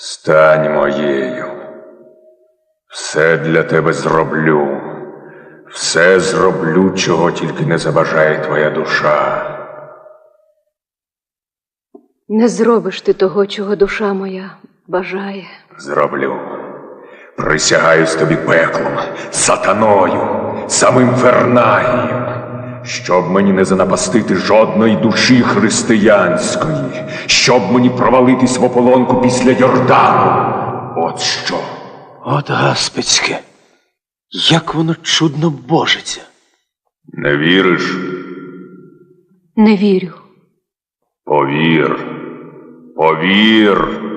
Стань моєю. Все для тебе зроблю. Все зроблю, чого тільки не забажає твоя душа. Не зробиш ти того, чого душа моя бажає. Зроблю. Присягаюсь тобі пеклом, сатаною, самим Фернагієм, щоб мені не занапастити жодної душі християнської, щоб мені провалитись в ополонку після Йордану. От що. От гаспецьке. Як воно чудно божиться. Не віриш? Не вірю. Повір. Повір.